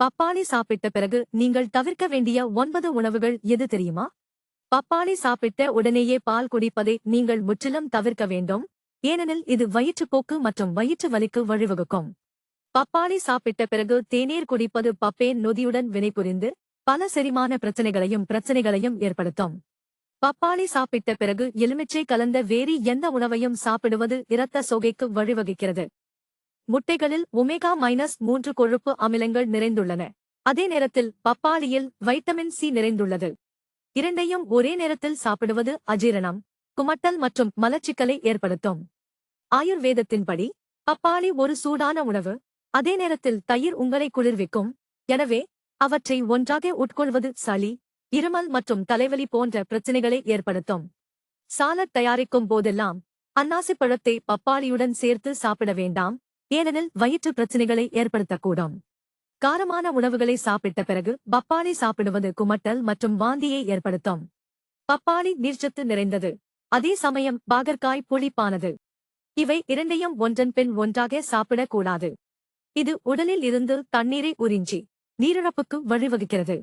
பப்பாளி சாப்பிட்ட பிறகு நீங்கள் தவிர்க்க வேண்டிய ஒன்பது உணவுகள் எது தெரியுமா? பப்பாளி சாப்பிட்ட உடனேயே பால் குடிப்பதை நீங்கள் முற்றிலும் தவிர்க்க வேண்டும். ஏனெனில் இது வயிற்றுப்போக்கு மற்றும் வயிற்று வலிக்கு வழிவகுக்கும். பப்பாளி சாப்பிட்ட பிறகு தேநீர் குடிப்பது பப்பேன் நொதியுடன் வினைபுரிந்து பல செரிமான பிரச்சனைகளையும் பிரச்சனைகளையும் ஏற்படுத்தும். பப்பாளி சாப்பிட்ட பிறகு எலுமிச்சை கலந்த வேறு எந்த உணவையும் சாப்பிடுவது இரத்த சோகைக்கு வழிவகுக்கிறது. முட்டைகளில் ஒமேகா மைனஸ் மூன்று கொழுப்பு அமிலங்கள் நிறைந்துள்ளன. அதே நேரத்தில் பப்பாளியில் வைட்டமின் சி நிறைந்துள்ளது. இரண்டையும் ஒரே நேரத்தில் சாப்பிடுவது அஜீரணம் குமட்டல் மற்றும் மலச்சிக்கலை ஏற்படுத்தும். ஆயுர்வேதத்தின்படி பப்பாளி ஒரு சூடான உணவு. அதே நேரத்தில் தயிர் உங்களை குளிர்விக்கும். எனவே அவற்றை ஒன்றாக உட்கொள்வது சளி இருமல் மற்றும் தலைவலி போன்ற பிரச்சனைகளை ஏற்படுத்தும். சாலட் தயாரிக்கும் போதெல்லாம் அன்னாசி பழத்தை பப்பாளியுடன் சேர்த்து சாப்பிட வேண்டாம். ஏனெனில் வயிற்று பிரச்சனைகளை ஏற்படுத்தக்கூடும். காரமான உணவுகளை சாப்பிட்ட பிறகு பப்பாளி சாப்பிடுவது குமட்டல் மற்றும் வாந்தியை ஏற்படுத்தும். பப்பாளி நீர்ச்சத்து நிறைந்தது. அதே சமயம் பாகற்காய் புளிப்பானது. இவை இரண்டையும் ஒன்றன் பின் ஒன்றாக சாப்பிடக்கூடாது. இது உடலில் இருந்து தண்ணீரை உறிஞ்சி நீரிழப்புக்கு வழிவகுக்கிறது.